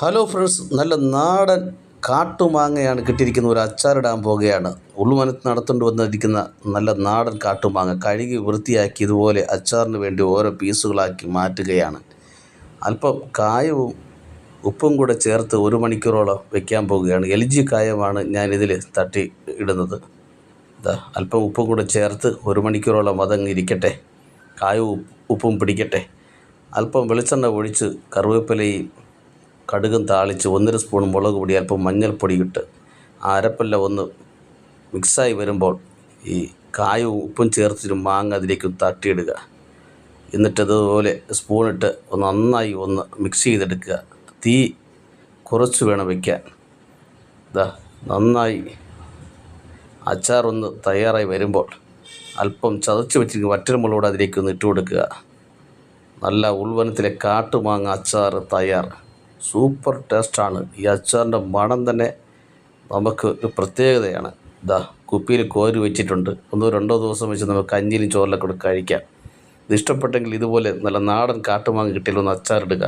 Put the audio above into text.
Hello friends നല്ല നാടൻ കാട്ടുമാങ്ങയാണ് കിട്ടിയിരിക്കുന്ന ഒരു അച്ചാറിടാൻ പോകുകയാണ്. ഉള്ളുമനത്ത് നടത്തുകൊണ്ട് വന്നിരിക്കുന്ന നല്ല നാടൻ കാട്ടുമാങ്ങ കഴുകി വൃത്തിയാക്കി ഇതുപോലെ അച്ചാറിന് വേണ്ടി ഓരോ പീസുകളാക്കി മാറ്റുകയാണ്. അല്പം കായവും ഉപ്പും കൂടെ ചേർത്ത് ഒരു മണിക്കൂറോളം വെക്കാൻ പോവുകയാണ് എൽ ജി കായമാണ് ഞാനിതിൽ തട്ടി ഇടുന്നത്. അല്പം ഉപ്പും കൂടെ ചേർത്ത് ഒരു മണിക്കൂറോളം അതങ്ങ് ഇരിക്കട്ടെ കായവും ഉപ്പും പിടിക്കട്ടെ. അല്പം വെളിച്ചെണ്ണ ഒഴിച്ച് കറിവേപ്പിലയും കടുകും താളിച്ച് ഒന്നര സ്പൂൺ മുളക് പൊടി അല്പം മഞ്ഞൾപ്പൊടി ഇട്ട് ആ അരപ്പെല്ലാം ഒന്ന് മിക്സായി വരുമ്പോൾ ഈ കായവും ഉപ്പും ചേർത്തിട്ട് മാങ്ങ അതിലേക്ക് തട്ടിയിടുക. എന്നിട്ടതുപോലെ സ്പൂണിട്ട് ഒന്ന് നന്നായി ഒന്ന് മിക്സ് ചെയ്തെടുക്കുക. തീ കുറച്ച് വേണം വയ്ക്കാൻ ഇതാ നന്നായി അച്ചാറൊന്ന് തയ്യാറായി വരുമ്പോൾ അല്പം ചതച്ച് വെച്ചിരിക്കുന്ന വറ്റൽമുളക് അതിലേക്ക് ഒന്ന് ഇട്ട് കൊടുക്കുക. നല്ല ഉൾവനത്തിലെ കാട്ടുമാങ്ങ അച്ചാർ തയ്യാർ. സൂപ്പർ ടേസ്റ്റാണ്. ഈ അച്ചാറിന്റെ മണം തന്നെ നമുക്ക് ഒരു പ്രത്യേകതയാണ്. ഇതാ കുപ്പിയിൽ കോരി വെച്ചിട്ടുണ്ട്. ഒന്നോ രണ്ടോ ദിവസം വെച്ച് നമുക്ക് കഞ്ഞിയിലും ചോറിലൊക്കെ കഴിക്കാം. ഇത് ഇഷ്ടപ്പെട്ടെങ്കിൽ ഇതുപോലെ നല്ല നാടൻ കാട്ടുമാങ്ങ കിട്ടിയാലൊന്ന് അച്ചാറിടുക.